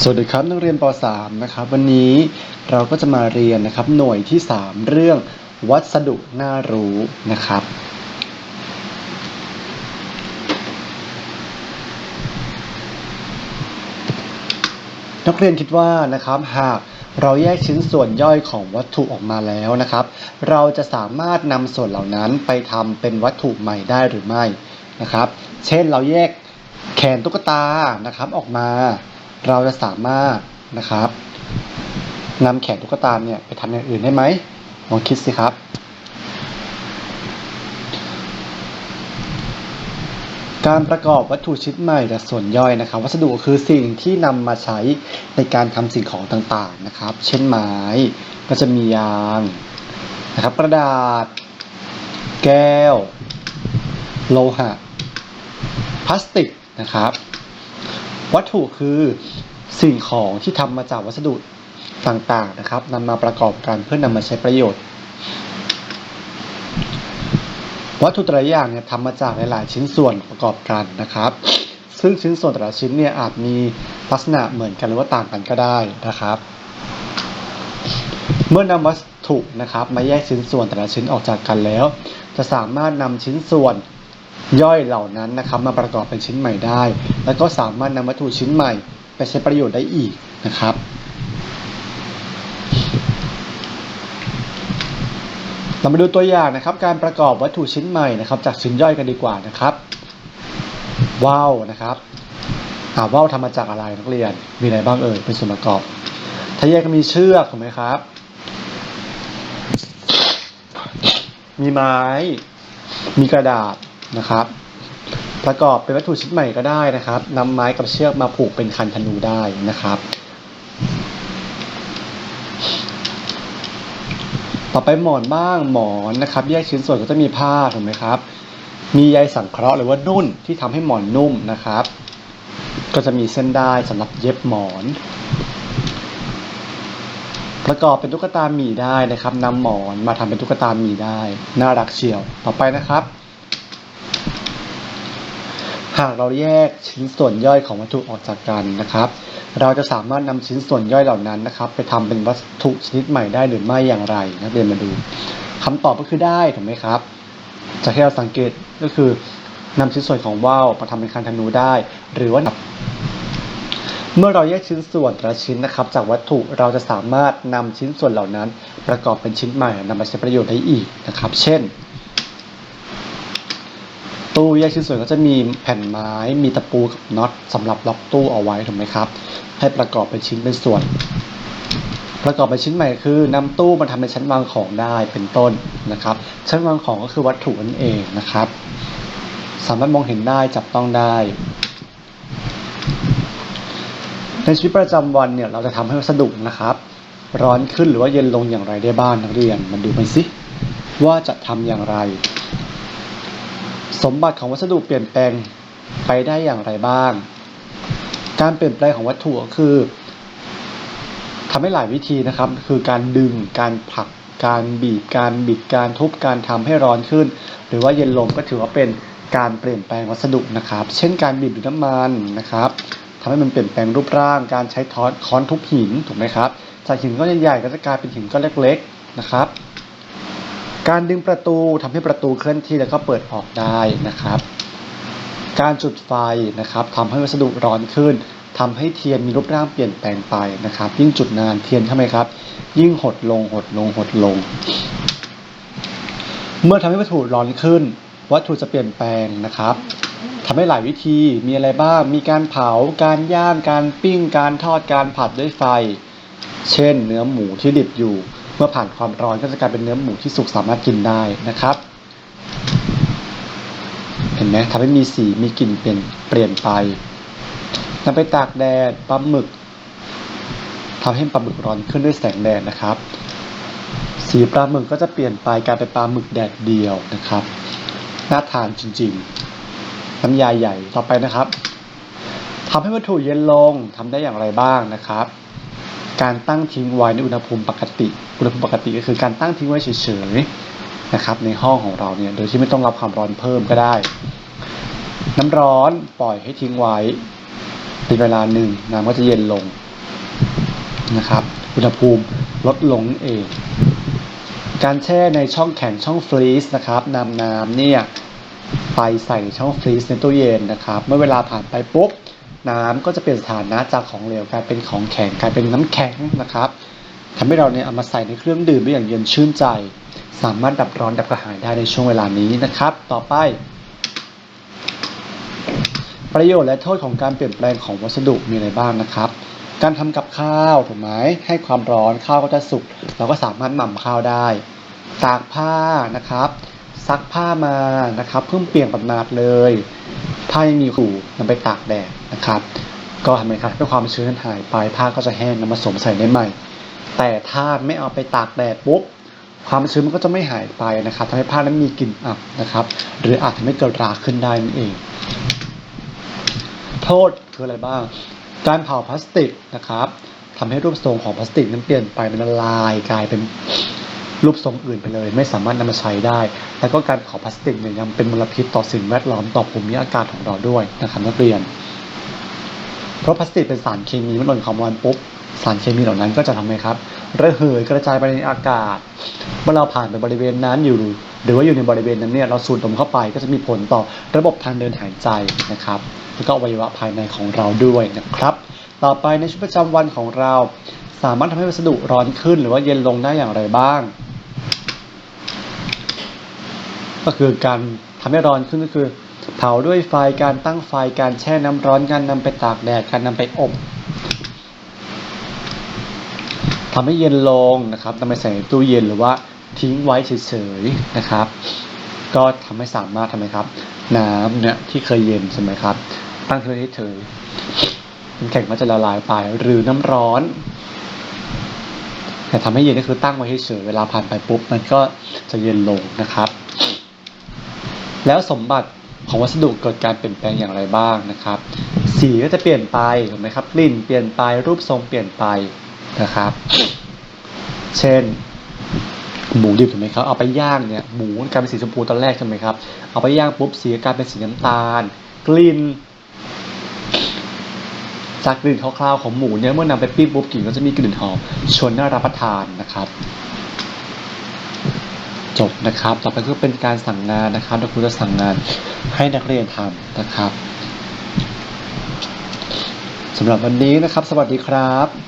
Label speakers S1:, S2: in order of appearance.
S1: สวัสดีครับนักเรียนป .3 นะครับวันนี้เราก็จะมาเรียนนะครับหน่วยที่ 3 เรื่องวัสดุน่ารู้นะครับ นักเรียนคิดว่านะครับหากเราแยกชิ้นส่วนย่อยของวัตถุออกมาแล้วนะครับ เราจะสามารถนำส่วนเหล่านั้นไปทำเป็นวัตถุใหม่ได้หรือไม่นะครับ เช่นเราแยกแขนตุ๊กตานะครับออกมา เราจะสามารถนะครับนำแขนตุ๊กตาเนี่ยไปทำอย่างอื่นได้ไหมลองคิดสิครับ การประกอบวัตถุชิ้นใหม่จากส่วนย่อยนะครับ วัสดุคือสิ่งที่นำมาใช้ในการทำสิ่งของต่างๆนะครับ เช่นไม้ก็จะมียางนะครับ กระดาษ แก้ว โลหะ พลาสติกนะครับ วัตถุคือสิ่งของที่ทำมาจากวัสดุต่างๆนะครับนำมาประกอบกันเพื่อนำมาใช้ประโยชน์ วัตถุแต่ละอย่างเนี่ยทำมาจากหลายๆ ชิ้นส่วนประกอบกันนะครับ ซึ่งชิ้นส่วนแต่ละชิ้นเนี่ยอาจมีลักษณะเหมือนกันหรือว่าต่างกันก็ได้นะครับ เมื่อนำวัตถุนะครับ มาแยกชิ้นส่วนแต่ละชิ้นออกจากกันแล้ว จะสามารถนำชิ้นส่วน ย่อยเหล่านั้นนะครับมาประกอบเป็นชิ้นใหม่ได้ แล้วก็สามารถนำวัตถุชิ้นใหม่ไปใช้ประโยชน์ได้อีกนะครับเรามาดูตัวอย่างนะครับ การประกอบวัตถุชิ้นใหม่นะครับ จากชิ้นย่อยกันดีกว่านะครับว่าวนะครับอ่าว่าวทำมาจากอะไรนักเรียนมีอะไรบ้างเอ่ยเป็นส่วนประกอบถ้าแยกก็มีเชือกถูกไหมครับ มีไม้ มีกระดาษ นะครับ ประกอบเป็นวัตถุชิ้นใหม่ก็ได้นะครับนำไม้กับเชือกมาผูกเป็นคันธนูได้นะครับต่อไปหมอนบ้างหมอนนะครับ แยกชิ้นส่วนก็จะมีผ้าถูกไหมครับ มีใยสังเคราะห์หรือว่านุ่นที่ทำให้หมอนนุ่มนะครับ ก็จะมีเส้นได้สำหรับเย็บหมอน ประกอบเป็นตุ๊กตาหมีได้นะครับนำหมอนมาทำเป็นตุ๊กตาหมีได้ น่ารักเชียว ต่อไปนะครับ หากเราแยกชิ้นส่วนย่อยของวัตถุออกจากกันนะครับ เราจะสามารถนำชิ้นส่วนย่อยเหล่านั้นนะครับ ไปทำเป็นวัตถุชนิดใหม่ได้หรือไม่อย่างไรนักเรียนมาดูคำตอบก็คือได้ถูกไหมครับ จากที่เราสังเกตก็คือนำชิ้นส่วนของว่าวมาทำเป็นคันธนูได้ หรือว่าเมื่อเราแยกชิ้นส่วนแต่ละชิ้นนะครับ จากวัตถุเราจะสามารถนำชิ้นส่วนเหล่านั้น ประกอบเป็นชิ้นใหม่นำมาใช้ประโยชน์ได้อีกนะครับ เช่น ตู้แยกชิ้นส่วนก็จะมีแผ่นไม้มีตะปูกับน็อตสำหรับล็อกตู้เอาไว้ถูกไหมครับ ให้ประกอบเป็นชิ้นเป็นส่วน ประกอบเป็นชิ้นใหม่คือนำตู้มาทำเป็นชั้นวางของได้เป็นต้นนะครับ ชั้นวางของก็คือวัตถุนั่นเองนะครับ สามารถมองเห็นได้จับต้องได้ในชีวิตประจำวันเนี่ยเราจะทำให้วัสดุนะครับ ร้อนขึ้นหรือว่าเย็นลงอย่างไรได้บ้างนักเรียนมาดูกันสิว่าจะทำอย่างไร สมบัติของวัสดุเปลี่ยนแปลงไปได้อย่างไรบ้าง การเปลี่ยนแปลงของวัตถุก็คือทำให้หลายวิธีนะครับ คือการดึง การผลัก การบีบ การบิด การทุบ การทำให้ร้อนขึ้น หรือว่าเย็นลงก็ถือว่าเป็นการเปลี่ยนแปลงวัสดุนะครับ เช่น การบีบดูดน้ำมันนะครับทำให้มันเปลี่ยนแปลงรูปร่าง การใช้ท้อนค้อนทุบหินถูกไหมครับ จากหินก้อนใหญ่ๆก็จะกลายเป็นหินก้อนเล็ก ๆ นะครับ การดึงประตูทำให้ประตูเคลื่อนที่แล้วก็เปิดออกได้นะครับ การจุดไฟนะครับทำให้วัสดุร้อนขึ้นทำให้เทียนมีรูปร่างเปลี่ยนแปลงไปนะครับ ยิ่งจุดนานเทียนทำไมครับ ยิ่งหดลงหดลงหดลง เมื่อทำให้วัตถุร้อนขึ้น วัตถุจะเปลี่ยนแปลงนะครับทำให้หลายวิธีมีอะไรบ้าง มีการเผา การย่าง การปิ้ง การทอด การผัดด้วยไฟ เช่น เนื้อหมูที่ดิบอยู่ เมื่อผ่านความร้อนก็จะกลายเป็นเนื้อหมูที่สุกสามารถกินได้นะครับ เห็นไหมทำให้มีสีมีกลิ่นเปลี่ยนเปลี่ยนไปนำไปตากแดดปลาหมึกทำให้ปลาหมึกร้อนขึ้นด้วยแสงแดดนะครับ สีปลาหมึกก็จะเปลี่ยนไปกลายเป็นปลาหมึกแดดเดียวนะครับน่าทานจริงๆ น้ำยาใหญ่ต่อไปนะครับทำให้วัตถุเย็นลงทำได้อย่างไรบ้างนะครับ การตั้งทิ้งไว้ในอุณหภูมิปกติ อุณหภูมิปกติก็คือการตั้งทิ้งไว้เฉยๆนะครับในห้องของเราเนี่ยโดยที่ไม่ต้องรับความร้อนเพิ่มก็ได้ น้ำร้อนปล่อยให้ทิ้งไว้เป็นเวลาหนึ่งน้ำก็จะเย็นลงนะครับ อุณหภูมิลดลงเอง การแช่ในช่องแข็งช่องฟรีซนะครับนำน้ำเนี่ยไปใส่ช่องฟรีซในตู้เย็นนะครับ เมื่อเวลาผ่านไปปุ๊บ น้ำก็จะเปลี่ยนสถานะจากของเหลวกลายเป็นของแข็งกลายเป็นน้ำแข็งนะครับทำให้เราเนี่ยเอามาใส่ในเครื่องดื่มได้อย่างเย็นชื่นใจ สามารถดับร้อนดับกระหายได้ในช่วงเวลานี้นะครับ ต่อไป ประโยชน์และโทษของการเปลี่ยนแปลงของวัสดุมีอะไรบ้างนะครับ การทำกับข้าวถูกไหมให้ความร้อนข้าวก็จะสุกเราก็สามารถหม่ำข้าวได้ ตากผ้านะครับซักผ้ามานะครับเพิ่งเปลี่ยนปัดมาดเลย ผ้ายังมีขู่นำไปตากแดดนะครับ ก็ทำไมครับให้ความชื้นหายไปผ้าก็จะแห้งนำมาสวมใส่ได้ใหม่ แต่ถ้าไม่เอาไปตากแดดปุ๊บความชื้นมันก็จะไม่หายไปนะครับทำให้ผ้านั้นมีกลิ่นอับนะครับ หรืออาจทำให้เกิดราขึ้นได้นั่นเอง โทษคืออะไรบ้าง การเผาพลาสติกนะครับทำให้รูปทรงของพลาสติกนั้นเปลี่ยนไปเป็นละลายกลายเป็น รูปทรงอื่นไปเลย ไม่สามารถนำมาใช้ได้ แล้วก็การเผาพลาสติกเนี่ยยังเป็นมลพิษต่อสิ่งแวดล้อมต่อภูมิอากาศของเราด้วยนะครับนักเรียน เพราะพลาสติกเป็นสารเคมีเมื่อโดนความร้อนปุ๊บสารเคมีเหล่านั้นก็จะทำไงครับระเหยกระจายไปในอากาศ เมื่อเราผ่านไปบริเวณนั้นอยู่ หรือว่าอยู่ในบริเวณนั้นเนี่ยเราสูดดมเข้าไปก็จะมีผลต่อระบบทางเดินหายใจนะครับ แล้วก็อวัยวะภายในของเราด้วยนะครับ ต่อไปในชีวิตประจำวันของเรา สามารถทำให้วัสดุร้อนขึ้นหรือว่าเย็นลงได้อย่างไรบ้าง ก็คือการทำให้ร้อนขึ้นก็คือ เผาด้วยไฟการตั้งไฟการแช่น้ำร้อนการนำไปตากแดดการนำไปอบทำให้เย็นลงนะครับนำไปใส่ในตู้เย็นหรือว่าทิ้งไว้เฉยๆนะครับ ก็ทำให้สามารถทำไมครับ น้ำเนี่ยที่เคยเย็นใช่ไหมครับ ตั้งทิ้งไว้เฉยๆน้ำแข็งมันจะละลายไปหรือน้ำร้อนแต่ทำให้เย็นก็คือตั้งไว้เฉยๆเวลาผ่านไปปุ๊บมันก็จะเย็นลงนะครับ แล้วสมบัติของวัสดุเกิดการเปลี่ยนแปลงอย่างไรบ้างนะครับ สีก็จะเปลี่ยนไปถูกไหมครับกลิ่นเปลี่ยนไปรูปทรงเปลี่ยนไปนะครับ เช่น หมูดิบถูกไหมครับเอาไปย่างเนี่ยหมูมันกลายเป็นสีชมพูตอนแรกใช่ไหมครับเอาไปย่างปุ๊บสีกลายเป็นสีน้ำตาล กลิ่นจากกลิ่นคร่าวๆของหมูเนี่ยเมื่อนำไปปิ้งปุ๊บกลิ่นก็จะมีกลิ่นหอมชวนน่ารับประทานนะครับ จบนะครับ ต่อไปก็เป็นการสั่งงานนะครับครูจะสั่งงานให้นักเรียนทำนะครับสำหรับวันนี้นะครับ สวัสดีครับ